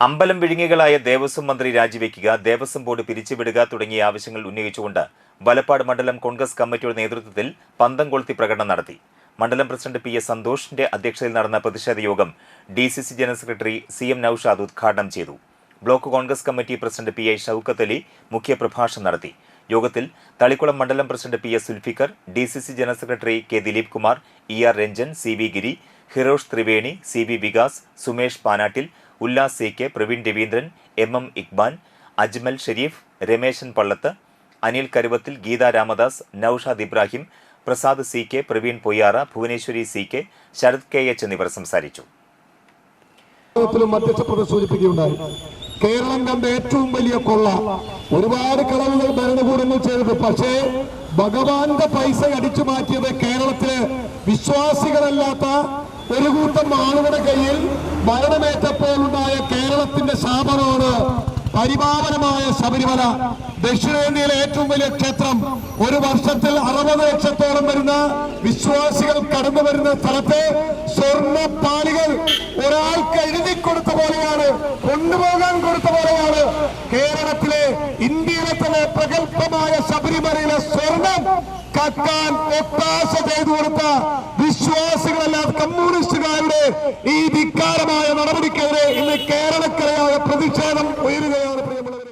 അമ്പലം വിഴുങ്ങികളായ ദേവസ്വം മന്ത്രി രാജിവെക്കുക ദേവസ്വം ബോർഡ് പിരിച്ചുവിടുക തുടങ്ങിയ ആവശ്യങ്ങൾ ഉന്നയിച്ചുകൊണ്ട് വലപ്പാട് മണ്ഡലം കോൺഗ്രസ് കമ്മിറ്റിയുടെ നേതൃത്വത്തിൽ പന്തം കൊളുത്തി പ്രകടനം നടത്തി. മണ്ഡലം പ്രസിഡന്റ് പി എസ് സന്തോഷിന്റെ അധ്യക്ഷതയിൽ നടന്ന പ്രതിഷേധ യോഗം D C C general secretary C M Noushad ഉദ്ഘാടനം ചെയ്തു. Block Congress committee president P I Shoukath Ali മുഖ്യപ്രഭാഷണം നടത്തി. യോഗത്തിൽ തളിക്കുളം മണ്ഡലം president P S Sulfikar D C C general secretary K Dileep Kumar E R Ranjan C V Giri Hirosh Thriveni C V Vikas Sumesh Panattil Ullas C K Praveen Raveendran M M Iqban Ajmal Shareef Rameshan Pallath Anil Karuvathil Geetha Ramadas Noushad Ibrahim Prasad C K Praveen Poyyara Bhuvaneswari C K Sarath K H എന്നിവർ സംസാരിച്ചു. കേരളം കണ്ട ഏറ്റവും വലിയ കൊള്ള. ഒരുപാട് കളവുകൾ ഭരണകൂടങ്ങൾ ചെയ്തത്. പക്ഷേ ഭഗവാന്റെ പൈസ അടിച്ചു മാറ്റിയത് കേരളത്തിൽ വിശ്വാസികളല്ലാത്ത ഒരു കൂട്ടം ആളുകളുടെ കയ്യിൽ ഉണ്ടായ കേരളത്തിന്റെ ശാപമാണ് പരിപാവനമായ ശബരിമല. ദക്ഷിണേന്ത്യയിലെ ഏറ്റവും വലിയ ക്ഷേത്രം. ഒരു വർഷത്തിൽ അറുപത് ലക്ഷത്തോളം വരുന്ന വിശ്വാസികൾ കടന്നു വരുന്ന സ്ഥലത്ത് പാലികൾ ഒരാൾക്ക് എഴുതി കൊടുത്ത പോലെയാണ് കൊണ്ടുപോകാൻ കൊടുത്ത പോലെയാണ്. കേരളത്തിലെ ഇന്ത്യയിലെ തന്നെ പ്രഗത്ഭമായ ശബരിമലയിലെ സ്വർണം കക്കാൻ ഒത്താശ ചെയ്തു കൊടുത്ത വിശ്വാസികളല്ലാത്ത കമ്മ്യൂണിസ്റ്റുകാരുടെ ഈ ധിക്കാരമായ നടപടിക്കെതിരെ ഇന്ന്